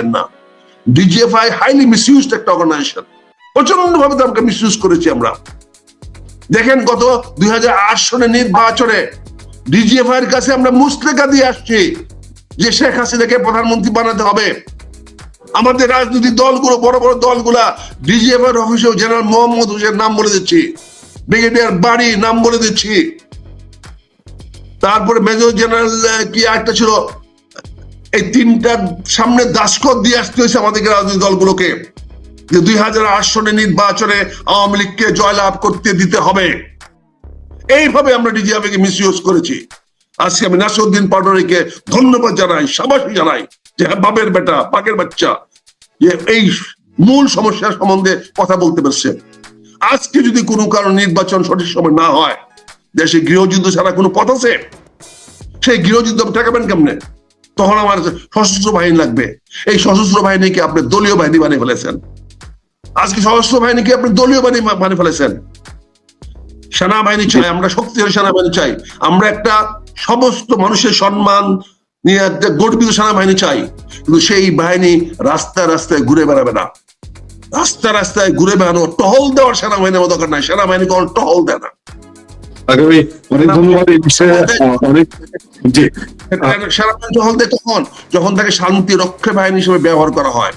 দিয়েন না। DGFI highly misused একটা অর্গানাইজেশন প্রচণ্ড ভাবে তাকে মিসইউজ করেছি আমরা। দেখেন গত দুই হাজার আট সনে নির্বাচনে ডিজিএফআই এর কাছে আমরা মুস্তেকা দিয়ে আসছি যে শেখ হাসিনাকে প্রধানমন্ত্রী বানাতে হবে। আমাদের রাজনৈতিক দলগুলো, বড় বড় দলগুলা ডিজিএফ এর অফিসেও জেনারেল মোহাম্মদ হোসেন নাম বলে দিচ্ছি। ব্রিগেডিয়ার বাড়ি নাম বলে দিচ্ছি। তারপরে মেজর জেনারেল কি একটা ছিল? এই তিনটা সামনে দাসকত দিয়ে আসতে হয়েছে আমাদেরকে রাজনৈতিক দলগুলোকে যে দুই হাজার আট নির্বাচনে আওয়ামী লীগকে জয়লাভ করতে দিতে হবে। এইভাবে আমরা ডিজিএফ কে মিস ইউজ করেছি। আজকে আমি নাসিরউদ্দিন পাটোয়ারিকে ধন্যবাদ জানাই, সাবাসী জানাই যে হ্যাঁ বাপের বেটা, পাকের বাচ্চা এই মূল সমস্যার সম্বন্ধে কথা বলতে পারছে। আজকে যদি কোনো কারণ নির্বাচন সঠিক সময় না হয়, দেশে গৃহযুদ্ধ ছাড়া কোনো পথ আছে? সেই গৃহযুদ্ধ ঠেকাবেন কেমনে? তখন আমার সশস্ত্র বাহিনী লাগবে। এই সশস্ত্র বাহিনীকে আপনি দলীয় বাহিনী বানিয়ে ফেলেছেন? আজকে সশস্ত্র বাহিনীকে আপনি দলীয় বাহিনী বানিয়ে ফেলেছেন? সেনাবাহিনী চাই, আমরা শক্তিশালী সেনাবাহিনী চাই। আমরা একটা সমস্ত মানুষের সম্মান নিয়ে একটা গর্বিত সেনাবাহিনী চাই। কিন্তু সেই বাহিনী রাস্তায় রাস্তায় ঘুরে বেড়াবে না। রাস্তা রাস্তায় ঘুরে বেড়ানো টহল দেওয়ার সেনাবাহিনীর আমার দরকার নাই। সেনাবাহিনী কোনো টহল দেয় না। আগামী অনেক ধন্যবাদ এই বিষয়ে অনেক জি। সেনাবাহিনী টহল দেয় যখন তাকে শান্তি রক্ষা বাহিনী হিসেবে ব্যবহার করা হয়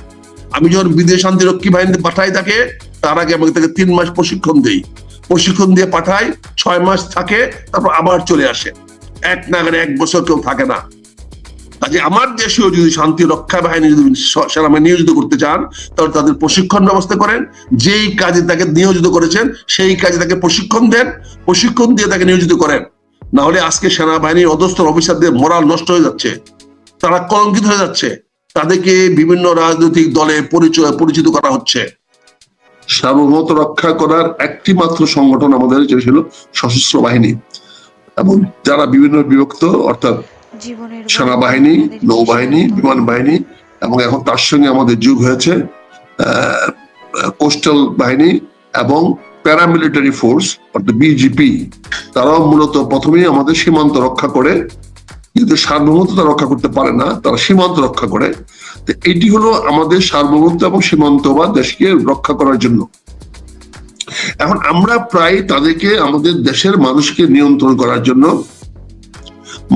আমি যখন বিদেশ শান্তি রক্ষী বাহিনীতে পাঠাই তাকে তার আগে আমাকে তাকে তিন মাস প্রশিক্ষণ দিই। প্রশিক্ষণ দিয়ে পাঠাই ছয় মাস থাকে তারপর আবার চলে আসে। এক নাগারে এক বছর কেউ থাকে না। কাজে আমার দেশেও যদি শান্তি রক্ষা বাহিনী যদি সেনাবাহিনী নিয়োজিত করতে চান, তাহলে তাদের প্রশিক্ষণ ব্যবস্থা করেন। যেই কাজে তাকে নিয়োজিত করেছেন, সেই কাজে তাকে প্রশিক্ষণ দেন, প্রশিক্ষণ দিয়ে তাকে নিয়োজিত করেন। না হলে আজকে সেনাবাহিনীর অধস্তর অফিসারদের মোরাল নষ্ট হয়ে যাচ্ছে। তারা কলঙ্কিত হয়ে যাচ্ছে। তাদেরকে বিভিন্ন রাজনৈতিক দলে পরিচয়, পরিচিত করা হচ্ছে। সার্বভৌমত্ব রক্ষা করার একটি মাত্র সংগঠন আমাদের ছিল সশস্ত্র বাহিনী। এবং যারা বিভিন্ন বিভক্ত, অর্থাৎ সেনাবাহিনী নৌবাহিনী বিমান বাহিনী এবং এখন তার সঙ্গে আমাদের যুগ হয়েছে কোস্টাল বাহিনী এবং প্যারামিলিটারি ফোর্স অর্থাৎ বিজিপি তারাও মূলত প্রথমেই আমাদের সীমান্ত রক্ষা করে কিন্তু সার্বভৌমত্বতা রক্ষা করতে পারে না তারা সীমান্ত রক্ষা করে। তো এটি হলো আমাদের সার্বভৌমত্ব এবং সীমান্ত বা দেশকে রক্ষা করার জন্য। এখন আমরা প্রায় তাদেরকে আমাদের দেশের মানুষকে নিয়ন্ত্রণ করার জন্য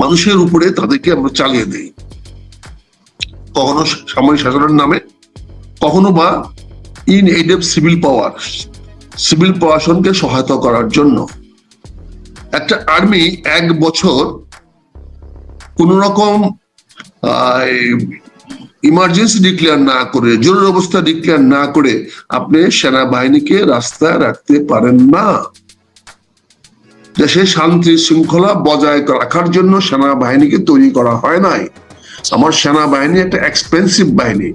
মানুষের উপরে তাদেরকে আমরা চালিয়ে দিই। কখনো সামরিক শাসনের নামে, কখনো বা in aid of civil power civil প্রশাসনকে সহায়তা করার জন্য। একটা আর্মি এক বছর কোন রকম ইমার্জেন্সি ডিক্লেয়ার না করে, জরুরি অবস্থা ডিক্লেয়ার না করে আপনি সেনাবাহিনীকে রাস্তায় রাখতে পারেন না। দেশে শান্তি শৃঙ্খলা বজায় রাখার জন্য সেনাবাহিনীকে তৈরি করা হয় নাই। আমার সেনাবাহিনী একটা এক্সপেন্সিভ বাহিনী।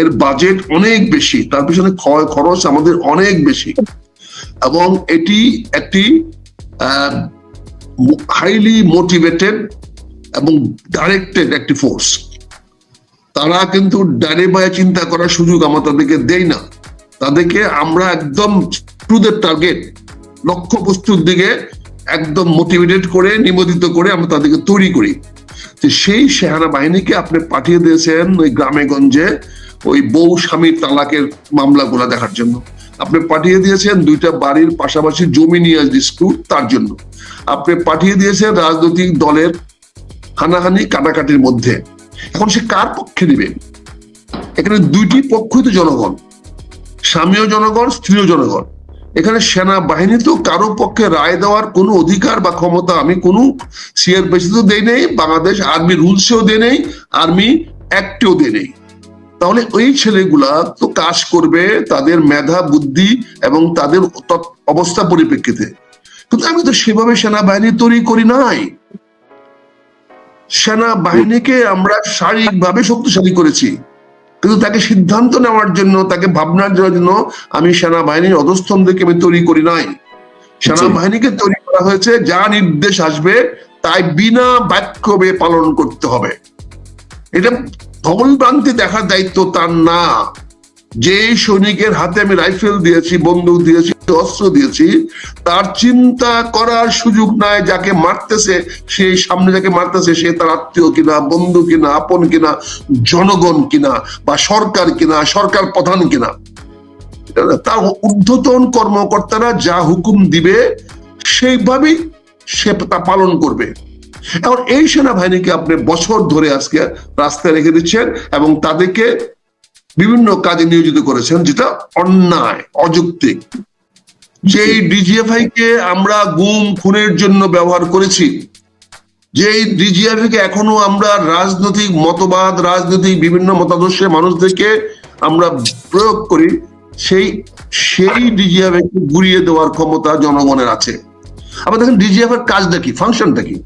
এর বাজেট অনেক বেশি, তার পিছনে খরচ আমাদের অনেক বেশি। এবং এটি একটি হাইলি মোটিভেটেড এবং ডাইরেক্টেড একটি ফোর্স তারা কিন্তু ডানে বায়ে চিন্তা করার সুযোগ আমরা তাদেরকে দেই না। তাদেরকে আমরা একদম টু দ্য টার্গেট লক্ষ্য বস্তুর দিকে একদম মোটিভেটেড করে, নিবেদিত করে আমরা তাদেরকে তৈরি করি। তো সেই সেহারা বাহিনীকে আপনি পাঠিয়ে দিয়েছেন ওই গ্রামে গঞ্জে ওই বউ স্বামীর তালাকের মামলাগুলা দেখার জন্য। আপনি পাঠিয়ে দিয়েছেন দুইটা বাড়ির পাশাপাশি জমি নিয়ে ডিসপিউট তার জন্য। আপনি পাঠিয়ে দিয়েছেন রাজনৈতিক দলের হানাহানি কাটাকাটির মধ্যে। এখন সে কার পক্ষে দিবে এখানে দুইটি পক্ষই তো জনগণ। স্বামীও জনগণ স্ত্রীও জনগণ। এখানে সেনাবাহিনী তো কারও পক্ষে রায় দেওয়ার কোনো অধিকার বা ক্ষমতা আমি কোনো সিআর বেসিসও দেই নেই, বাংলাদেশ আর্মি রুলসেও দেয় নেই, আর্মি অ্যাক্টেও দেয় নেই। তাহলে ওই ছেলেগুলা তো কাজ করবে তাদের মেধা, বুদ্ধি এবং তাদের অবস্থা পরিপ্রেক্ষিতে। কিন্তু আমি তো সেভাবে সেনাবাহিনী তৈরি করি নাই। সেনাবাহিনীকে আমরা শারীরিকভাবে শক্তিশালী করেছি। কিন্তু তাকে সিদ্ধান্ত নেওয়ার জন্য তাকে ভাবনার জন্য আমি সেনাবাহিনীর অধস্থন থেকে আমি তৈরি করি নাই। সেনাবাহিনীকে তৈরি করা হয়েছে যা নির্দেশ আসবে তাই বিনা বাক্যবে পালন করতে হবে। এটা ভ্রমণভ্রান্তি দেখার দায়িত্ব তার না। যে সৈনিকের হাতে আমি রাইফেল দিয়েছি বন্দুক দিয়েছি অস্ত্র দিয়েছি। তার চিন্তা করার সুযোগ নাই, যাকে মারতেছে, সে সামনে যাকে মারতেছে, সে তার আত্মীয় কিনা, বন্ধু কিনা, আপন কিনা, জনগণ কিনা, বা সরকার কিনা, সরকার প্রধান কিনা। তার ঊর্ধ্বতন কর্মকর্তারা যা হুকুম দিবে, সেইভাবেই সে তা পালন করবে। এখন এই সেনাবাহিনীকে আপনি বছর ধরে আজকে রাস্তায় রেখে দিচ্ছেন এবং তাদেরকে বিভিন্ন কাজে নিয়োজিত করেছেন, যেটা অন্যায়, অযৌক্তিক। যেই ডিজিএফআই কে আমরা গুম খুনের জন্য ব্যবহার করেছি, যেই ডিজিএফআই কে এখনও আমরা রাজনৈতিক মতবাদ, রাজনৈতিক বিভিন্ন মতাদর্শের মানুষদেরকে আমরা প্রয়োগ করি, সেই সেই ডিজিএফআই কে গুড়িয়ে দেওয়ার ক্ষমতা জনগণের আছে। আবার দেখেন ডিজিএফ এর কাজটা কি? ফাংশনটা কি?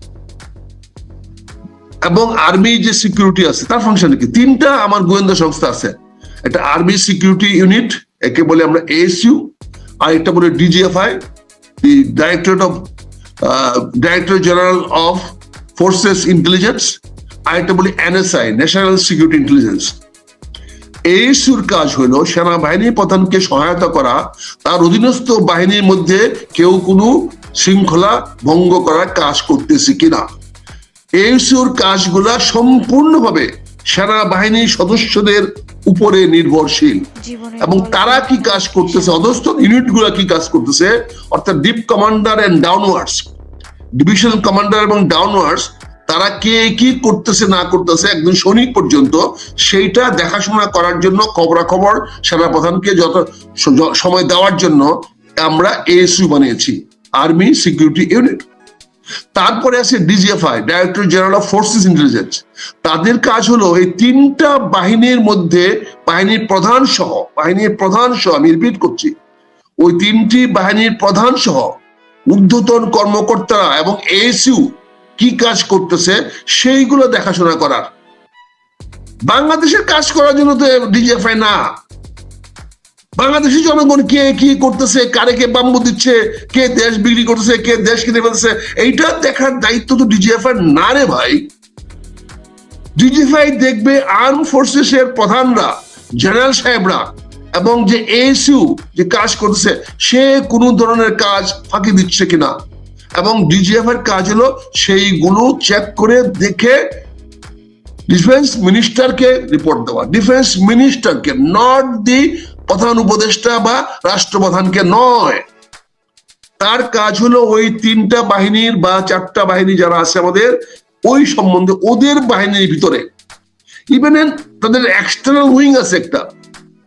এবং আর্মি যে সিকিউরিটি আছে, তার ফাংশন কি? তিনটা আমার গোয়েন্দা সংস্থা আছে। একটা আর্মি সিকিউরিটি ইউনিট একে বলে আমরা এএসইউ আর একটা বলে DGFI the directorate of director general of forces intelligence আর একটা বলি এনএসআই ন্যাশনাল সিকিউরিটি ইন্টেলিজেন্স এইসুর কাজ হলো সেনাবাহিনী প্রধানকে সহায়তা করা, তার অধীনস্থ বাহিনীর মধ্যে কেউ কোনো শৃঙ্খলা ভঙ্গ করার কাজ করতেছে কিনা। এইসুর কাজগুলা সম্পূর্ণভাবে সেনাবাহিনীর সদস্যদের উপরে নির্ভরশীল। এবং তারা কি কাজ করতেছে? অধস্থ ইউনিটগুলা কি কাজ করতেছে? অর্থাৎ deep commander and downwards division commander এবং ডাউনওয়ার্ডস তারা কে কি করতেছে না করতেছে একদম সৈনিক পর্যন্ত সেইটা দেখাশোনা করার জন্য খবরাখবর সেনাপ্রধানকে যত সময় দেওয়ার জন্য আমরা এএসইউ বানিয়েছি আর্মি সিকিউরিটি ইউনিট তারপরে আছে DGFI director general of forces intelligence তাদের কাজ হলো এই তিনটা বাহিনীর মধ্যে, বাহিনীর প্রধান সহ, বাহিনীর প্রধান সহ, আমি রিপিট করছি, ওই তিনটি বাহিনীর প্রধান সহ, ঊর্ধ্বতন কর্মকর্তারা এবং এএসইউ কি কাজ করতেছে, সেইগুলো দেখাশোনা করার। বাংলাদেশের কাজ করার জন্য তো ডিজিএফআই না। বাংলাদেশি জনগণ কে কি করতেছে, কারে কে বাম্বু দিচ্ছে, কে দেশ বিক্রি করতেছে, কে দেশ কিনে ফেলতেছে, এইটা দেখার দায়িত্ব তো ডিজিএফআই না রে ভাই। ডিজিএফআই দেখবে আর্ম ফোর্সেস এর প্রধানরা জেনারেল সাহেবরা এবং যে এসইউ যে কাজ করতেছে, সে কোনো ধরনের কাজ ফাঁকি দিচ্ছে কিনা। এবং ডিজিএফ এর কাজ হলো সেইগুলো চেক করে দেখে ডিফেন্স মিনিস্টারকে রিপোর্ট দেওয়া। ডিফেন্স মিনিস্টারকে নট দি প্রধান উপদেষ্টা বা রাষ্ট্রপ্রধানকে নয়। তার কাজ হলো ওই তিনটা বাহিনীর বা চারটা বাহিনী যারা আছে আমাদের, ওই সম্বন্ধে ওদের বাহিনীর ভিতরে। ইভেন তাদের এক্সটার্নাল উইং আছে একটা।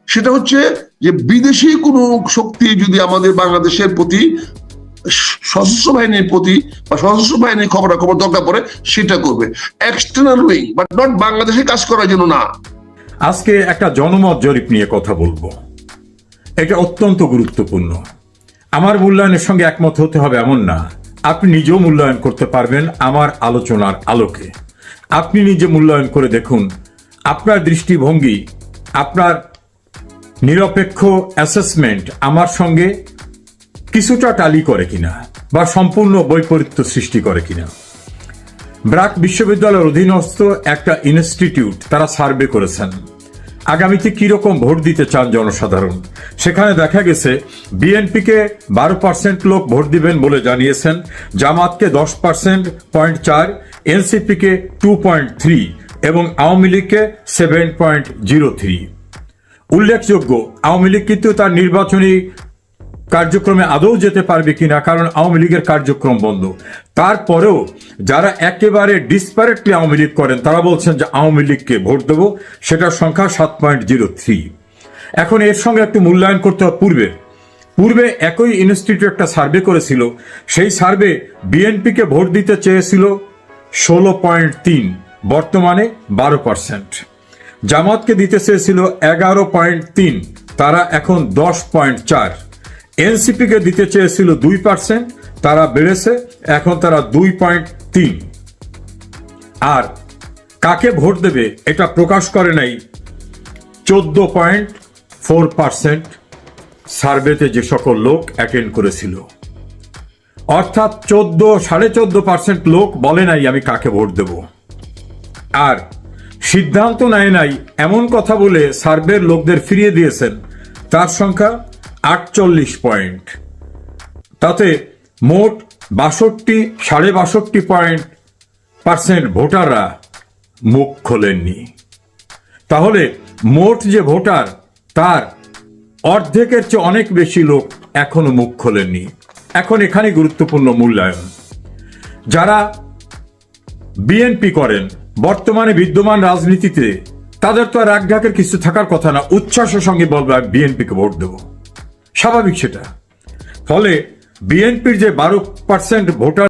সেটা হচ্ছে যে বিদেশি কোনো শক্তি যদি আমাদের বাংলাদেশের প্রতি, সশস্ত্র বাহিনীর প্রতি বা সশস্ত্র বাহিনীর খবরাখবর দরকার পড়ে, সেটা করবে। এক্সটার্নাল উইং বাট নট বাংলাদেশে কাজ করার জন্য না। আজকে একটা জনমত জরিপ নিয়ে কথা বলব। এটা অত্যন্ত গুরুত্বপূর্ণ। আমার মূল্যায়নের সঙ্গে একমত হতে হবে এমন না। আপনি নিজেও মূল্যায়ন করতে পারবেন আমার আলোচনার আলোকে। আপনি নিজে মূল্যায়ন করে দেখুন। আপনার দৃষ্টিভঙ্গি, আপনার নিরপেক্ষ অ্যাসেসমেন্ট আমার সঙ্গে কিছুটা টালি করে কিনা বা সম্পূর্ণ বৈপরীত্য সৃষ্টি করে কিনা। ব্রাক বিশ্ববিদ্যালয়ের অধীনস্থ একটা ইনস্টিটিউট তারা সার্ভে করেছেন। আগামীতে কীরকম ভোট দিতে চান জনসাধারণ? সেখানে দেখা গেছে, বিএনপিকে বারো পার্সেন্ট লোক ভোট দিবেন বলে জানিয়েছেন, জামাতকে দশ পার্সেন্ট পয়েন্ট চার, এনসিপিকে টু পয়েন্ট থ্রি এবং আওয়ামী লীগকে সেভেন পয়েন্ট জিরো থ্রি উল্লেখযোগ্য, আওয়ামী লীগ কিন্তু তার নির্বাচনী কার্যক্রমে আদৌ যেতে পারবে কিনা, কারণ আওয়ামী লীগের কার্যক্রম বন্ধ। তারপরেও যারা একেবারে ডিসপারেটলি আওয়ামী লীগ করেন, তারা বলছেন যে আওয়ামী লীগকে ভোট দেব, সেটার সংখ্যা সাত পয়েন্ট জিরো থ্রি এখন এর সঙ্গে একটু মূল্যায়ন করতে হবে পূর্বে। পূর্বে একই ইনস্টিটিউট একটা সার্ভে করেছিল, সেই সার্ভে বিএনপিকে ভোট দিতে চেয়েছিল ষোলো পয়েন্ট তিন, বর্তমানে বারো পার্সেন্ট জামাতকে দিতে চেয়েছিল এগারো পয়েন্ট তিন, তারা এখন দশ পয়েন্ট চার। এনসিপিকে দিতে চেয়েছিল দুই পার্সেন্ট তারা বেড়েছে, এখন তারা দুই পয়েন্ট তিন। আর কাকে ভোট দেবে এটা প্রকাশ করে নাই, চোদ্দ পয়েন্ট ফোর পার্সেন্ট সার্ভেতে যে সকল লোক অ্যাটেন্ড করেছিল। অর্থাৎ চোদ্দ, সাড়ে চোদ্দ পার্সেন্ট লোক বলে নাই আমি কাকে ভোট দেব। আর সিদ্ধান্ত নেয় নাই এমন কথা বলে সার্ভের লোকদের ফিরিয়ে দিয়েছেন, তার সংখ্যা আটচল্লিশ পয়েন্ট তাতে মোট বাষট্টি, সাড়ে বাষট্টি পয়েন্ট পার্সেন্ট ভোটাররা মুখ খোলেননি। তাহলে মোট যে ভোটার, তার অর্ধেকের চেয়ে অনেক বেশি লোক এখনও মুখ খোলেননি। এখন এখানে গুরুত্বপূর্ণ মূল্যায়ন। যারা বিএনপি করেন, বর্তমানে বিদ্যমান রাজনীতিতে, তাদের তো আর রাগঢাকের কিছু থাকার কথা না, উচ্ছ্বাসের সঙ্গে বলবে বিএনপিকে ভোট দেব। স্বাভাবিক সেটা। ফলে বিএনপির যে বারো পার্সেন্ট ভোটার